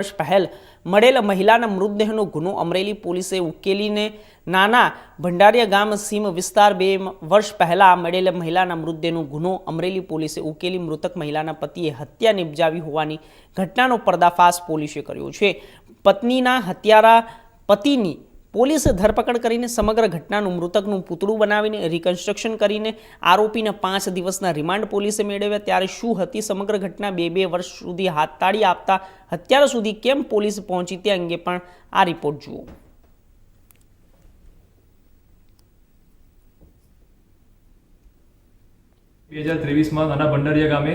વર્ષ પહેલ મળેલ મહિલાના મૃતદેહનો ગુનો અમરેલી પોલીસે ઉકેલીને નાના ભંડારિયા ગામ સીમ વિસ્તાર બે વર્ષ પહેલા મળેલ મહિલાના મૃતદેહનો ગુનો અમરેલી પોલીસે ઉકેલી મૃતક મહિલાના પતિએ હત્યા નિપજાવી હોવાની ઘટનાનો પર્દાફાશ પોલીસે કર્યો છે. પત્નીના હત્યારા પતિની પોલીસે ધરપકડ કરીને સમગ્ર ઘટનાનું મૃતકનું પૂતળું બનાવીને રિકન્સ્ટ્રક્શન કરીને આરોપીને પાંચ દિવસના રિમાન્ડ પોલીસે મેળવ્યા. ત્યારે શું હતી સમગ્ર ઘટના? બે બે વર્ષ સુધી હાથતાળી આપતા અત્યાર સુધી કેમ પોલીસ પહોંચી? તે અંગે પણ આ રિપોર્ટ જુઓ. બે હજાર ત્રેવીસમાં નાના ભંડારિયા ગામે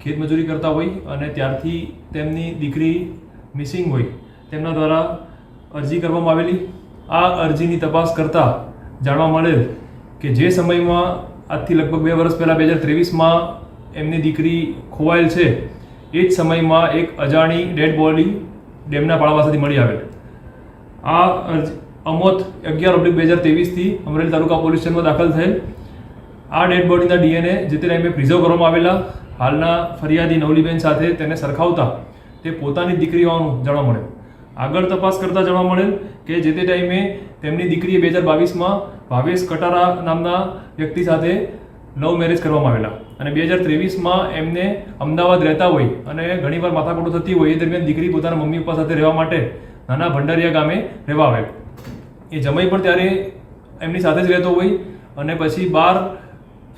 ખેતમજૂરી કરતા હોય અને ત્યારથી તેમની દીકરી મિસિંગ હોય. તેમના દ્વારા અરજી કરવામાં આવેલી. આ અરજીની તપાસ કરતાં જાણવા મળેલ કે જે સમયમાં આજથી લગભગ બે વર્ષ પહેલાં બે હજાર ત્રેવીસમાં એમની દીકરી ખોવાયેલ છે, એ જ સમયમાં એક અજાણી ડેડ બોડી ડેમના પાળા પાસેથી મળી આવેલ. આ અમોત અગિયાર ઓબ્લિક બે હજાર ત્રેવીસથી અમરેલી તાલુકા પોલીસ સ્ટેશનમાં દાખલ થયેલ. આ ડેડ બોડીના ડીએનએ જે તે ટાઈમે પ્રિઝર્વ કરવામાં આવેલા. હાલના ફરિયાદી નવલીબેન સાથે તેને સરખાવતા તે પોતાની દીકરી હોવાનું જાણવા મળેલ. આગળ તપાસ કરતા જાણવા મળેલ કે જે તે ટાઈમે તેમની દીકરીએ બે હજાર બાવીસમાં ભાવેશ કટારા નામના વ્યક્તિ સાથે લવ મેરેજ કરવામાં આવેલા. અને બે હજાર ત્રેવીસમાં એમને અમદાવાદ રહેતા હોય અને ઘણીવાર માથાકૂટો થતી હોય એ દરમિયાન દીકરી પોતાના મમ્મી પપ્પા સાથે રહેવા માટે નાના ભંડારિયા ગામે રહેવા આવે એ જમાઈ પણ ત્યારે એમની સાથે જ રહેતો હોય અને પછી બાર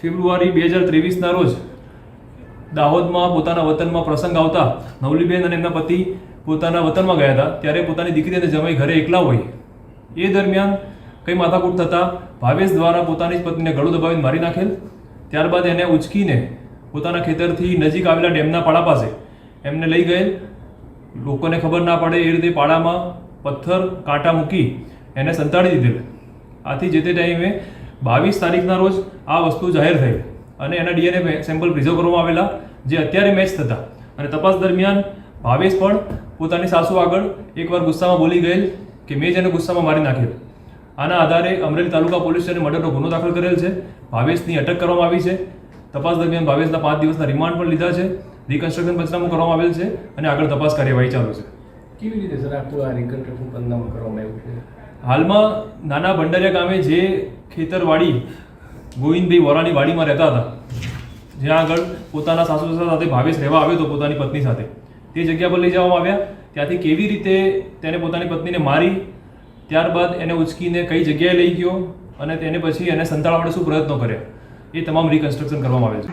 ફેબ્રુઆરી બે હજાર ત્રેવીસના રોજ દાહોદમાં પોતાના વતનમાં પ્રસંગ આવતા નવલીબેન અને એમના પતિ પોતાના વતનમાં ગયા હતા, ત્યારે પોતાની દીકરી અને જમાઈ ઘરે એકલા હોય. એ દરમિયાન કંઈ માથાકૂટ થતાં ભાવેશ દ્વારા પોતાની જ પત્નીને ગળું દબાવીને મારી નાખેલ. ત્યારબાદ એને ઉચકીને પોતાના ખેતરથી નજીક આવેલા ડેમના પાળા પાસે એમને લઈ ગયેલ. લોકોને ખબર ના પડે એ રીતે પાળામાં પથ્થર, કાંટા મૂકી એને સંતાડી દીધેલ. આથી જે તે ટાઈમે બાવીસ તારીખના રોજ આ વસ્તુ જાહેર થઈ. અને એના ડીએનએ સેમ્પલ પ્રિઝર્વ કરવામાં આવેલા જે અત્યારે મેચ થતા. અને તપાસ દરમિયાન ભાવેશ પણ પોતાની સાસુ આગળ એકવાર ગુસ્સામાં બોલી ગયેલ કે મેં જ એને ગુસ્સામાં મારી નાખેલ. આના આધારે અમરેલી તાલુકા પોલીસ સ્ટેશને મર્ડરનો ગુનો દાખલ કરેલ છે. ભાવેશની અટક કરવામાં આવી છે. તપાસ દરમિયાન ભાવેશના પાંચ દિવસના રિમાન્ડ પણ લીધા છે. રિકન્સ્ટ્રક્શન પંચનામું કરવામાં આવેલ છે અને આગળ તપાસ કાર્યવાહી ચાલુ છે. કેવી રીતે સર આખું આ રિકન્સ્ટ્રક્શન પંચનામું કરવામાં આવ્યું છે? હાલમાં નાના ભંડારિયા ગામે જે ખેતરવાડી ગોવિંદભાઈ વોરાની વાડીમાં રહેતા હતા. જ્યાં આગળ પોતાના સાસુ સસરા સાથે ભાવેશ રહેવા આવ્યો હતો પોતાની પત્ની સાથે. તે જગ્યા પર લઈ જવામાં આવ્યા. ત્યાંથી કેવી રીતે તેને પોતાની પત્નીને મારી, ત્યારબાદ એને ઉચકીને કઈ જગ્યાએ લઈ ગયો અને તેને પછી એને સંતાડવા માટે શું પ્રયત્નો કર્યા, એ તમામ રિકન્સ્ટ્રક્શન કરવામાં આવે છે.